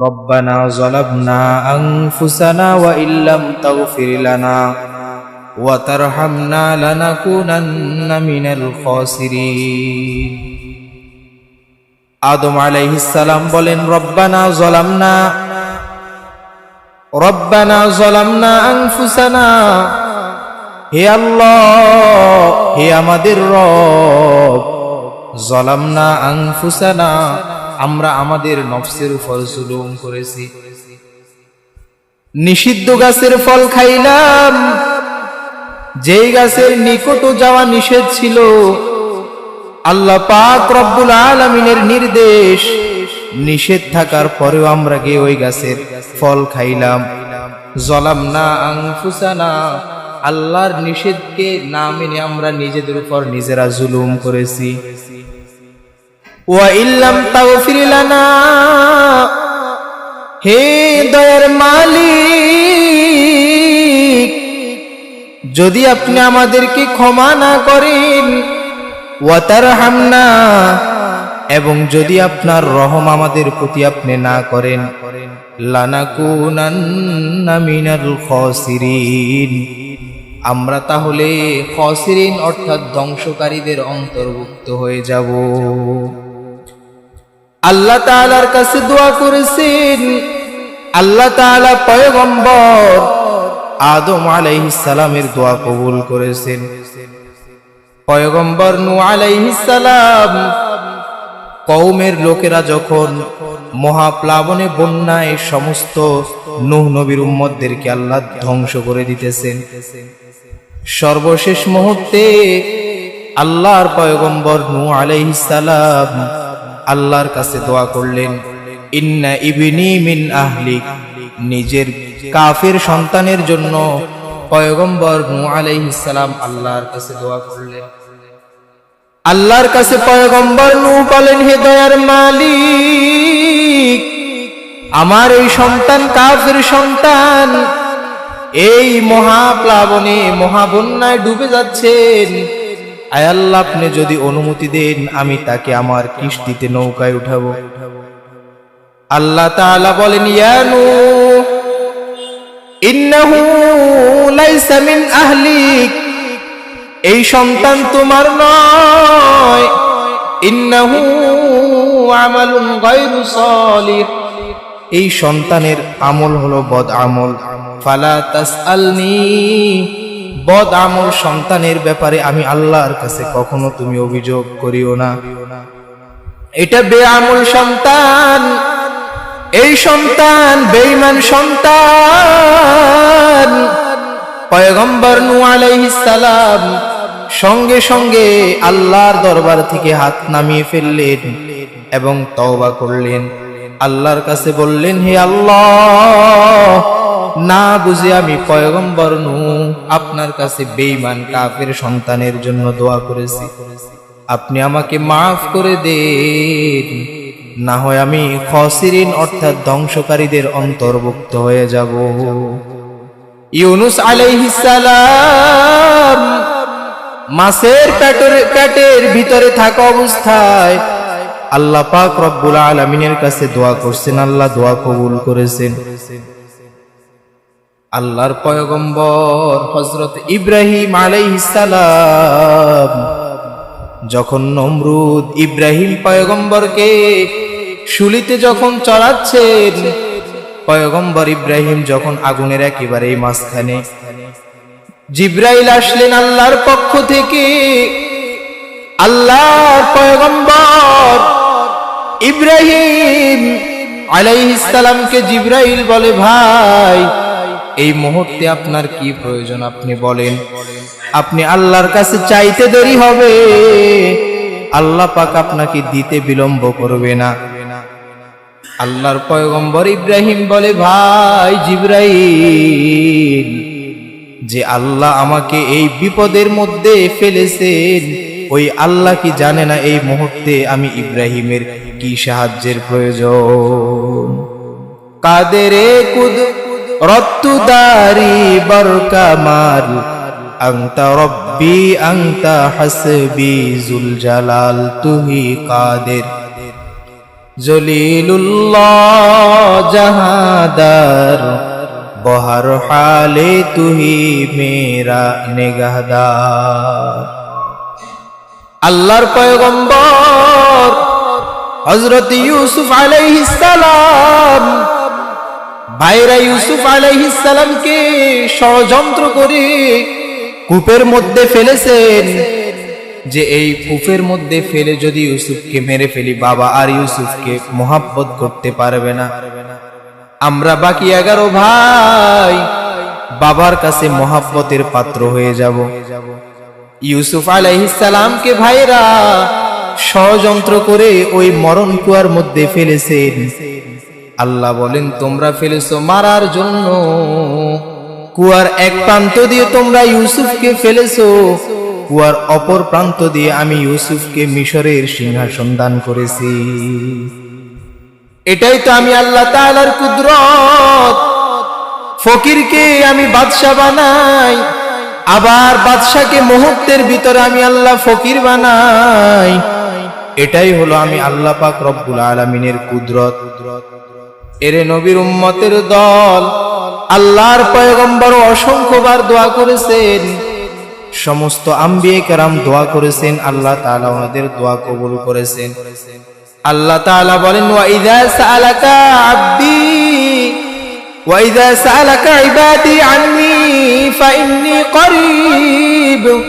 ربنا ظلمنا أنفسنا وإن لم تغفر لنا وترحمنا لنكونن من الخاسرين আদম আলাইহিস সালাম বলেন রব্বানা জলামনা রব্বানা জলামনা আনফুসানা হে আল্লাহ হে আমাদের রব জলামনা আনফুসানা আমরা আমাদের নফসের উপর জুলুম করেছি। নিষিদ্ধ গাছের ফল খাইলাম। যেই গাছের নিকটও যাওয়া নিষেধ ছিল, আল্লাহ পাক রব্বুল আলমিনের নির্দেশ, নিষেধ থাকার পরেও আমরা গিয়ে ওই গাছের ফল খাইলাম। জলাম না আংফুসানা আল্লাহর নিষেধকে না মেনে আমরা নিজেদের উপর নিজেরা জুলুম করেছি। ওয়া ইল্লাম তাগফির লানা। হে দয়ার মালিক, যদি আপনি আমাদেরকে ক্ষমা না করেন ওয়াতার হামনা এবং যদি আপনার রহম আমাদের প্রতি আপনি না করেন আমরা তাহলে খসিরিন অর্থাৎ ধ্বংসকারীদের অন্তর্ভুক্ত হয়ে যাব। আল্লাহ তাআলার কাছে দোয়া করেছেন, আল্লাহ তাআলা পয়গম্বর আদম সালামের দোয়া কবুল করেছেন। পয়গম্বর নু সালাম কওমের লোকেরা যখন মহাপ্লাবনে বন্যায় সমস্ত নূহ নবীর উম্মদদেরকে আল্লাহ ধ্বংস করে দিতেছেন। সর্বশেষ মুহূর্তে আল্লাহর পয়গম্বর নু সালাম আল্লাহর কাছে দোয়া করলেন, ইন্না ইবনি মিন আহলিক নিজের কাফের সন্তানের জন্য পয়গম্বর নু আলাইহিস সালাম আল্লাহর কাছে দোয়া করলেন। আল্লাহর কাছে পয়গম্বর নু বলেন, হে দয়ার মালিক, আমার এই সন্তান কাফের সন্তান, এই মহাপ্লাবনে মহাবন্যায় ডুবে যাচ্ছেন। আয় আল্লাহ, আপনি যদি অনুমতি দেন, আমি তাকে আমার কিস্তিতে নৌকায় উঠাবো। আল্লাহ তাআলা বলেন ইয়ানু ইন্নাহু লাইসা মিন আহলিক, এই সন্তান তোমার নয়। ইন্নাহু আমালুন গায়রু সালিহ। এই সন্তানের আমল হলো বদ আমল ফালা তাসআলনি বদ আমল সন্তানের ব্যাপারে আমি আল্লাহর কাছে কখনো তুমি অভিযোগ করিও না। এটা বেআমল সন্তান, এই সন্তান বেঈমান সন্তান। পয়গম্বর নু সালাম সঙ্গে সঙ্গে আল্লাহর দরবার থেকে হাত নামিয়ে ফেললেন এবং তওবা করলেন। আল্লাহর কাছে বললেন, হে আল্লাহ না বুঝে আমি পয়গম্বর নু, আপনার কাছে বেঈমান কাফের সন্তানের জন্য দোয়া করেছি। আপনি আমাকে মাফ করে দেন, না হয় আমি খসিরিন অর্থাৎ ধ্বংসকারীদের অন্তর্ভুক্ত হয়ে যাব। ইউনুস সালাম মাছের পেটের পেটের ভিতরে থাকা অবস্থায় আল্লাহ পাক রব্বুল আলামিনের কাছে দোয়া করছেন, আল্লাহ দোয়া কবুল করেছেন। আল্লাহর পয়গম্বর হযরত ইব্রাহিম আলাইহিস সালাম যখন নমরুদ ইব্রাহিম পয়গম্বরকে শুলিতে যখন চড়াচ্ছেন, পয়গম্বর ইব্রাহিম যখন আগুনের একেবারে মাঝখানে, জিব্রাইল আসলেন আল্লাহর পক্ষ থেকে। আল্লাহর পয়গম্বর ইব্রাহিম আলাইহিস সালামকে জিব্রাইল বলে, ভাই এই মুহূর্তে আপনার কি প্রয়োজন, আপনি বলেন। আপনি আল্লাহর কাছে চাইতে দেরি হবে। আল্লাহ পাক আপনাকে দিতে বিলম্ব করবে না। আল্লাহর পয়গম্বর ইব্রাহিম বলে, ভাই জিব্রাইল, যে আল্লাহ আমাকে এই বিপদের মধ্যে ফেলেছেন, ওই আল্লাহ কি জানে না এই মুহূর্তে আমি ইব্রাহিমের কি সাহায্যের প্রয়োজন? কাদেরে কুদ রত্তুদারি বরকামাল আংতা রব্বি আংতা হাসবি জুল জালাল তুহি কাদের। জলিলুল্লাহ জাহাদার, বহর হালে তুহি মেরা নেগাহদার আল্লাহর পয়গম্বর হজরত ইউসুফ আলাইহিস সালাম ভাইরা ইউসুফ আলাইহিস সালামকে ষড়যন্ত্র করে কূপের মধ্যে ফেলেছেন। যে এই কূপের মধ্যে ফেলে যদি ইউসুফকে মেরে ফেলি, বাবা আর ইউসুফকে মোহাব্বত করতে পারবে না। আমরা বাকি এগারো ভাই বাবার কাছে মোহাব্বতের পাত্র হয়ে যাব। ইউসুফ আলাইহিসালামকে ভাইরা ষড়যন্ত্র করে ওই মরণ কুয়ার মধ্যে ফেলেছেন। আল্লাহ বলেন, তোমরা ফেলেছো মারার জন্য। কুয়ার এক প্রান্ত দিয়ে তোমরা ইউসুফকে ফেলেছো। কুয়ার অপর প্রান্ত দিয়ে আমি ইউসুফকে মিশরের সিংহাসন দান করেছি। এটাই তো আমি আল্লাহ তাআলার কুদরত। ফকিরকে আমি বাদশা বানাই, আবার বাদশাকে মুহূর্তের ভিতরে আমি আল্লাহ ফকির বানাই। এটাই হলো আমি আল্লাহ পাক রব্বুল আলামিনের কুদরত। এরে নবীর উম্মতের দল। আল্লাহর পয়গম্বর অসংখ্যবার দোয়া করেছেন। সমস্ত আম্বিয়ে কেরাম দোয়া করেছেন, আল্লাহ তাআলা ওনাদের দোয়া কবুল করেছেন। আল্লাহ তাআলা বলেন, ওয়া সাআলাকা আব্দি, ওয়া সাআলাকা ইবাদি আন্নি ফাইন্নী করিব।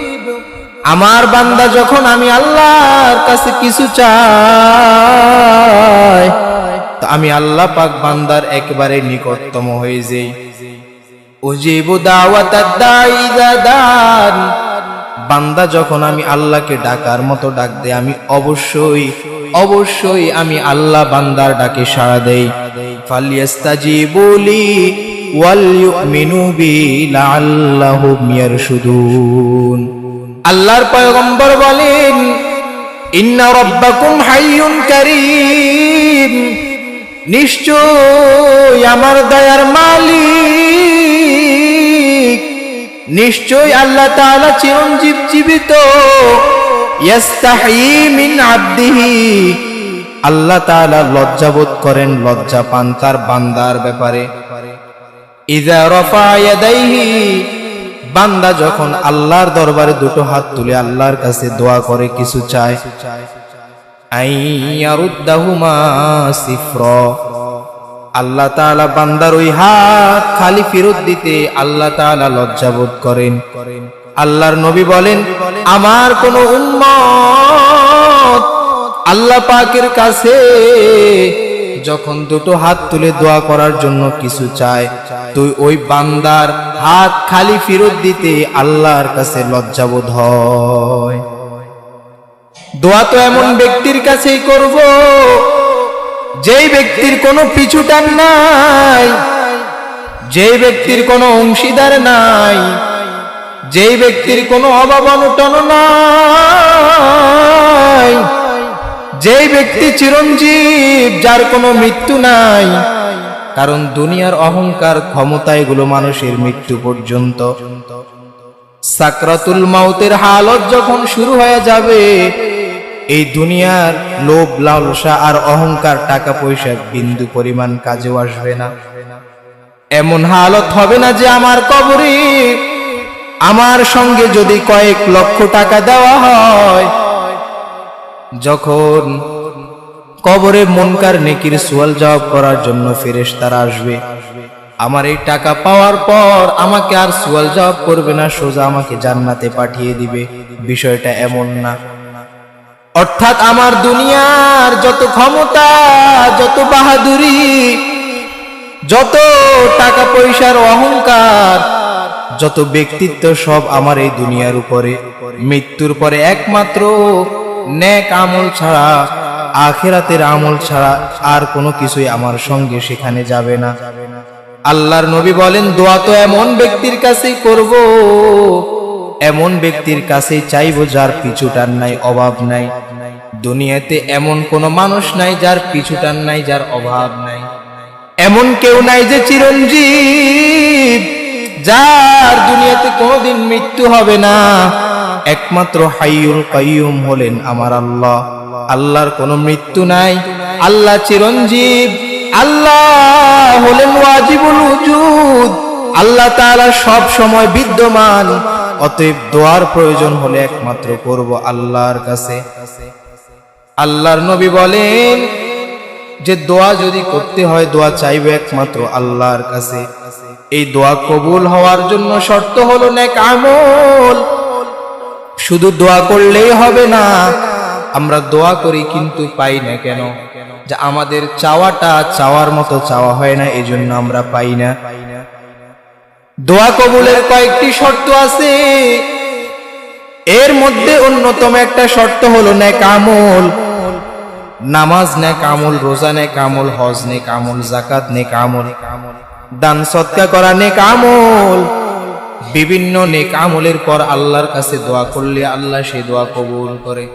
আমার বান্দা যখন আমি আল্লাহর কাছে কিছু চাই আমি আল্লাহ পাক বান্দার একেবারে নিকটতম হয়ে যাই। উজিবু দাওয়াতাদ দাঈ ইযা দান বান্দা যখন আমি আল্লাহকে ডাকার মতো ডাক দেই আমি অবশ্যই অবশ্যই আমি আল্লাহ বান্দার ডাকে সাড়া দেই। ফালিয়াস্তাজিবুলি ওয়াল ইউমিনু বি লাআল্লাহুম ইয়ারশুদুন। আল্লাহর পয়গম্বর বলেন, ইন্না রাব্বাকুম হাইয়ুন কারীম। নিশ্চয় আমার দয়ার মালিক। নিশ্চয় আল্লাহ তাআলা চিরঞ্জীব জীবিত। আল্লাহ তাআলা লজ্জাবোধ করেন, লজ্জা পান তার বান্দার ব্যাপারে। ইয়াদাইহি। বান্দা যখন আল্লাহর দরবারে দুটো হাত তুলে আল্লাহর কাছে দোয়া করে, কিছু চায় আল্লাহ তাআলা বান্দার ওই হাত খালি ফেরত দিতে আল্লাহ তাআলা লজ্জাবোধ করেন। আল্লাহর নবী বলেন, আমার কোন উম্মত আল্লাহ পাকের কাছে যখন দুটো হাত তুলে দোয়া করার জন্য কিছু চায়, তুই ওই বান্দার হাত খালি ফেরত দিতে আল্লাহর কাছে লজ্জাবোধ হয়। দোয়া তো এমন ব্যক্তির কাছেই করব, যেই ব্যক্তির কোনো পিছুটান নাই, যেই ব্যক্তির কোনো অংশীদার নাই, যেই ব্যক্তির কোনো অভাব অনটন নাই, যেই ব্যক্তি চিরঞ্জীব যার কোনো মৃত্যু নাই, কারণ দুনিয়ার অহংকার ক্ষমতা এগুলো মানুষের মৃত্যু পর্যন্ত। সাকরাতুল মাউতের হালত যখন শুরু হয়ে যাবে এই দুনিয়ার লোভ, লালসা আর অহংকার টাকা পয়সা বিন্দু পরিমাণ কাজেও আসবে না। এমন হালত হবে না যে আমার কবরে আমার সঙ্গে যদি কয়েক লক্ষ টাকা দেওয়া হয়। যখন কবরে মনকার নেকির সোয়াল জবাব করার জন্য ফেরেশ তারা আসবে, আমার এই টাকা পাওয়ার পর আমাকে আর সোয়াল জবাব করবে না, সোজা আমাকে জান্নাতে পাঠিয়ে দিবে। বিষয়টা এমন না। অর্থাৎ আমার দুনিয়ার যত ক্ষমতা, যত বাহাদুরি, যত টাকা পয়সার অহংকার, যত ব্যক্তিত্ব সব আমার এই দুনিয়ার উপরে। মৃত্যুর পরে একমাত্র নেক আমল ছাড়া, আখেরাতের আমল ছাড়া আর কোনো কিছুই আমার সঙ্গে সেখানে যাবে না। আল্লাহর নবী বলেন, দোয়া তো এমন ব্যক্তির কাছেই করব এমন ব্যক্তির কাছে চাইব যার পিছুটান নাই, অভাব নাই। দুনিয়াতে এমন কোনো মানুষ নাই যার পিছুটান নাই, যার অভাব নাই। এমন কেউ নাই যে চিরঞ্জীব, যার দুনিয়াতে কোনোদিন মৃত্যু হবে না। একমাত্র হাইয়ুল কাইয়ুম হলেন আমার আল্লাহ। আল্লাহর কোনো মৃত্যু নাই। আল্লাহ চিরঞ্জীব, আল্লাহ হলেন ওয়াজিবুল উজুদ আল্লাহ তাআলা সব সময় বিদ্যমান। অতএব দোয়ার প্রয়োজন হলে একমাত্র করব আল্লাহর কাছে। আল্লাহর নবী বলেন, যে দোয়া যদি করতে হয়, দোয়া চাইবে একমাত্র আল্লাহর কাছে। এই দোয়া কবুল হওয়ার জন্য শর্ত হলো নেক আমল। শুধু দোয়া করলেই হবে না, আমরা দোয়া করি কিন্তু পাই না কেন? যে আমাদের চাওয়াটা চাওয়ার মতো চাওয়া হয় না, এজন্য আমরা পাই না। দোয়া কবুলের কয়েকটি শর্ত আছে। এর মধ্যে অন্যতম একটা শর্ত হলো নেক আমল। নামাজ নে কামল রোজা নে কামল হজ নে কামল জাকাত নে কামল দান সৎকা করা নে কামল বিভিন্ন নেক আমলের পর আল্লাহর কাছে দোয়া করলে আল্লাহ সেই দোয়া কবুল করে।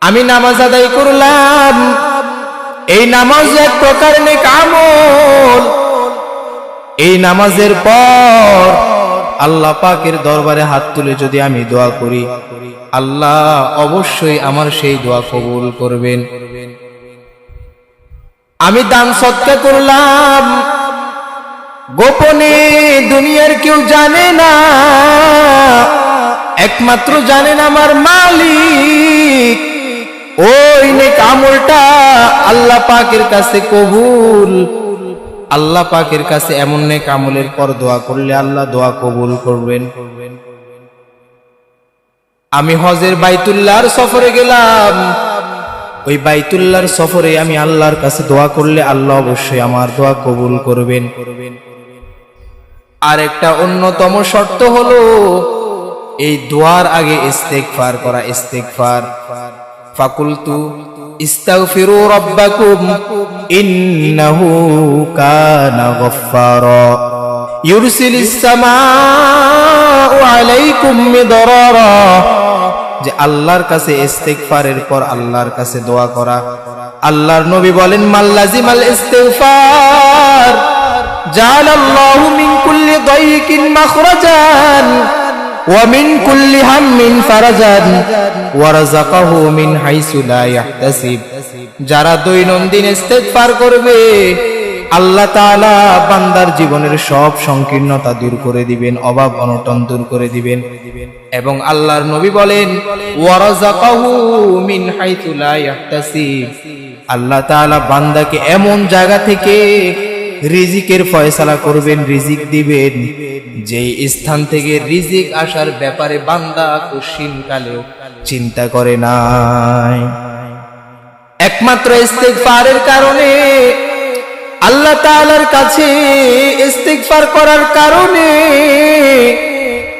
আমি নামাজ আদায় করলাম। এই নামাজ এক প্রকার নেক আমল। এই নামাজের পর আল্লাহ পাকের দরবারে হাত তুলে যদি আমি দোয়া করি, আল্লাহ অবশ্যই আমার সেই দোয়া কবুল করবেন। আমি দান সৎকা করলাম। গোপনে দুনিয়ার কেউ জানে না, একমাত্র জানেন আমার মালিক। ওই নেক আমলটা আল্লাহ পাকের কাছে কবুল আল্লাহ পাকের কাছে এমন নেক আমলের পর দোয়া করলে আল্লাহ দোয়া কবুল করবেন। আমি হজের বাইতুল্লাহর সফরে গেলাম। ওই বাইতুল্লাহর সফরে আমি আল্লাহর কাছে দোয়া করলে আল্লাহ অবশ্যই আমার দোয়া কবুল করবেন। আর একটা অন্যতম শর্ত হলো এই দোয়ার আগে ইস্তেগফার করা, ইস্তেগফার। ফাকুলতু ইস্তাগফিরু রাব্বাকুম ইন্নাহু কানা গফফারা। ইউরসিলিস সামাউ আলাইকুম মিদরারা। যে আল্লাহর কাছে ইস্তেগফারের পর আল্লাহর কাছে দোয়া করা। আল্লাহর নবী বলেন মাল্লাজিমাল ইস্তেগফার জালাল্লাহু মিন কুল্লি দাইকিন মাখরাজান। কুল্লি হাম্মিন ফারাজান ওয়া রাযাকাহু মিন হাইসু লা ইয়াহতাসিব যারা দৈনন্দিন ইস্তেগফার করবে, আল্লাহ তাআলা বান্দার জীবনের সব সংকীর্ণতা দূর করে দিবেন, অভাব অনটন দূর করে দিবেন। এবং আল্লাহর নবী বলেন, ওয়ারাযাকাহু মিন হাইতু লা ইয়াহতাসিব। আল্লাহ তাআলা বান্দাকে এমন জায়গা থেকে রিজিকের ফয়সালা করবেন, রিজিক দিবেন। যে স্থান থেকে রিজিক আসার ব্যাপারে বান্দা কুশিন কালেও চিন্তা করে নাই। একমাত্র ইস্তেগফারের কারণে, আল্লাহ তাআলার কাছে ইস্তেগফার করার কারণে,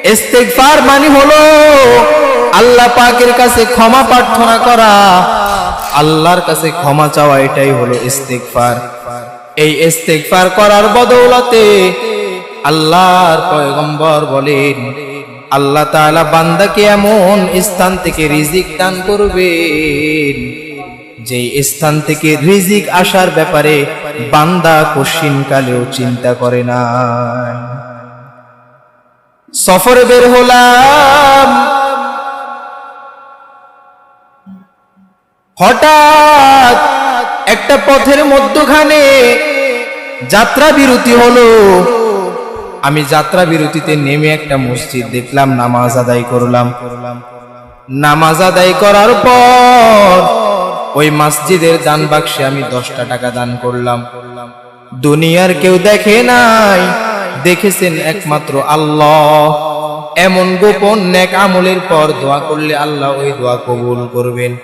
ইস্তেগফার মানে হলো আল্লাহ পাকের কাছে ক্ষমা প্রার্থনা করা। আল্লাহর কাছে ক্ষমা চাওয়া, এটাই হলো ইস্তেগফার। এই ইস্তেগফার করার বদৌলতে আল্লাহর পয়গম্বর বলেন, আল্লাহ তাআলা বান্দাকে এমন স্থান থেকে রিজিক দান করবেন যে স্থান থেকে রিজিক আসার ব্যাপারে বান্দা কশিন কালেও চিন্তা করে না সফরে বের হলাম, হঠাৎ একটা পথের মধ্যখানে যাত্রা বিরতি হলো। আমি যাত্রা বিরতিতে নেমে একটা মসজিদ দেখলাম, নামাজ আদায় করলাম। নামাজ আদায় করার পর ওই মসজিদের দান বাক্সে আমি দশটা টাকা দান করলাম। দুনিয়ার কেউ দেখে নাই, দেখেছেন একমাত্র আল্লাহ। এমন গোপন নেক আমলের পর দোয়া করলে আল্লাহ ওই দোয়া কবুল করবেন।